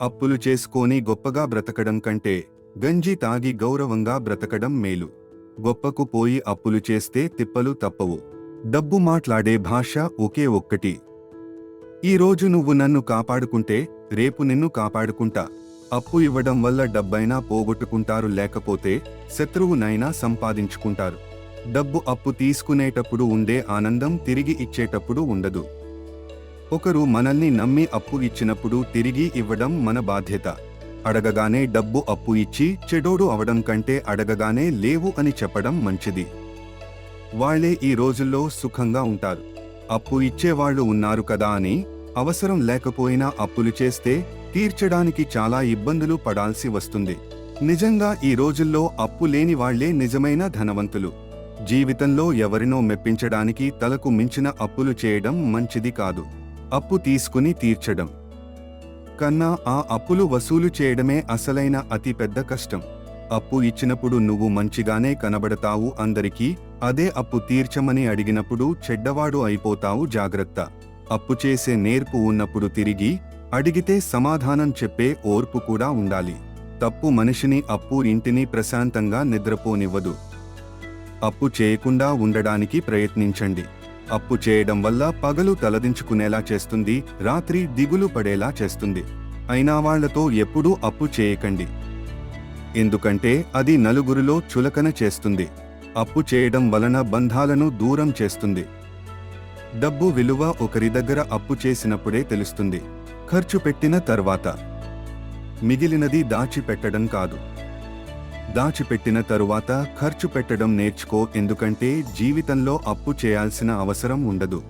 అప్పులు చేసుకొని గొప్పగా బ్రతకడం కంటే గంజి తాగి గౌరవంగా బ్రతకడం మేలు. గొప్పకు పోయి అప్పులు చేస్తే తిప్పలు తప్పవు. డబ్బు మాట్లాడే భాష ఒకే ఒక్కటి. ఈ రోజు నువ్వు నన్ను కాపాడుకుంటే రేపు నిన్ను కాపాడుకుంటా. అప్పు ఇవ్వడం వల్ల డబ్బైనా పోగొట్టుకుంటారు లేకపోతే శత్రువునైనా సంపాదించుకుంటారు. డబ్బు అప్పు తీసుకునేటప్పుడు ఉండే ఆనందం తిరిగి ఇచ్చేటప్పుడు ఉండదు. ఒకరు మనల్ని నమ్మి అప్పు ఇచ్చినప్పుడు తిరిగి ఇవ్వడం మన బాధ్యత. అడగగానే డబ్బు అప్పు ఇచ్చి చెడోడు అవడం కంటే అడగగానే లేవు అని చెప్పడం మంచిది. వాళ్ళే ఈ రోజుల్లో సుఖంగా ఉంటారు. అప్పు ఇచ్చేవాళ్ళు ఉన్నారు కదా అని అవసరం లేకపోయినా అప్పులు చేస్తే తీర్చడానికి చాలా ఇబ్బందులు పడాల్సి వస్తుంది. నిజంగా ఈ రోజుల్లో అప్పు లేని వాళ్ళే నిజమైన ధనవంతులు. జీవితంలో ఎవరినో మెప్పించడానికి తలకు మించిన అప్పులు చేయడం మంచిది కాదు. అప్పు తీసుకుని తీర్చడం. కన్నా ఆ అప్పులు వసూలు చేయడమే అసలైన అతిపెద్ద కష్టం. అప్పు ఇచ్చినప్పుడు నువ్వు మంచిగానే కనబడతావు అందరికీ అదే అప్పు తీర్చమని అడిగినప్పుడు చెడ్డవాడు అయిపోతావు జాగ్రత్త. అప్పు చేసే నేర్పు ఉన్నప్పుడు తిరిగి అడిగితే సమాధానం చెప్పే ఓర్పు కూడా ఉండాలి. తప్పు మనిషిని అప్పు ఇంటిని ప్రశాంతంగా నిద్రపోనివ్వదు. అప్పు చేయకుండా ఉండడానికి ప్రయత్నించండి. అప్పు చేయడం వల్ల పగలు తలదించుకునేలా చేస్తుంది రాత్రి దిగులు పడేలా చేస్తుంది. అయినా వాళ్ళతో ఎప్పుడూ అప్పు చేయకండి. ఎందుకంటే అది నలుగురిలో చులకన చేస్తుంది. అప్పు చేయడం వలన బంధాలను దూరం చేస్తుంది. డబ్బు విలువ ఒకరి దగ్గర అప్పు చేసినప్పుడే తెలుస్తుంది. ఖర్చు పెట్టిన తర్వాత. మిగిలినది దాచిపెట్టడం కాదు. దాచిపెట్టిన తరువాత ఖర్చు పెట్టడం నేర్చుకో ఎందుకంటే జీవితంలో అప్పు చేయాల్సిన అవసరం ఉండదు.